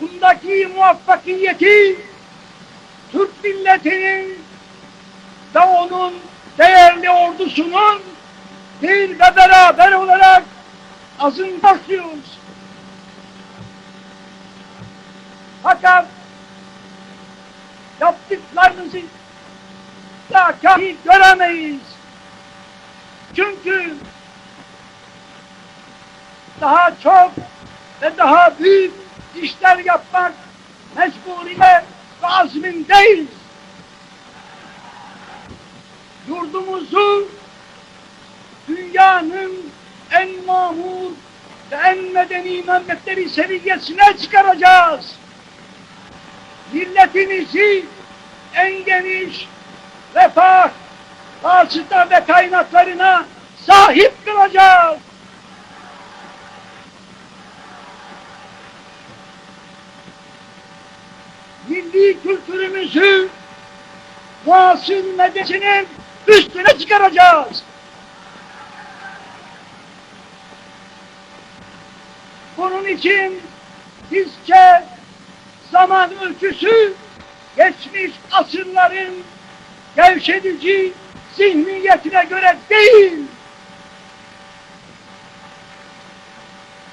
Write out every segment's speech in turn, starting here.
Bundaki muvaffakiyeti Türk milletinin ve onun değerli ordusunun bir ve beraber olarak azın başlıyoruz. Fakat yaptıklarınızı da kahi göremeyiz. Çünkü daha çok ve daha büyük işler yapmak mecburiyet ve azmindeyiz. Yurdumuzu dünyanın en mamur ve en medeni memleketleri seviyesine çıkaracağız. Milletimizi en geniş refah, vasıta ve kaynaklarına sahip kılacağız. Milli kültürümüzü muasır medeniyetinin üstüne çıkaracağız. Bunun için bizce zaman ölçüsü geçmiş asırların gevşedici zihniyetine göre değil,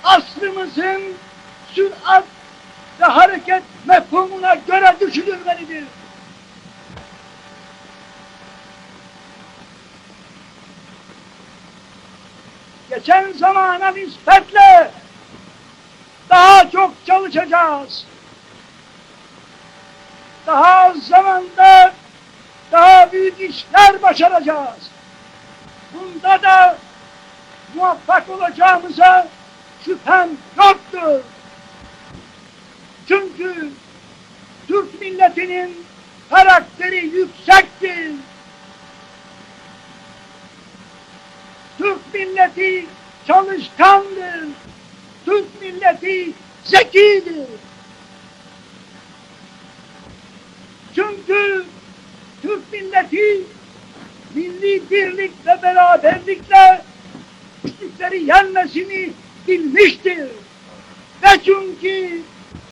aslımızın sürat ve hareket mefhumuna göre düşünülmelidir. Geçen zamana nispetle daha çok çalışacağız. Daha az zamanda daha büyük işler başaracağız. Bunda da muvaffak olacağımıza şüphem yoktur. Çünkü Türk milletinin karakteri yüksektir. Türk milleti çalışkandır. Türk milleti zekidir. Çünkü Türk milleti milli birlik ve beraberlikle güçlükleri yenmesini bilmiştir. Ve çünkü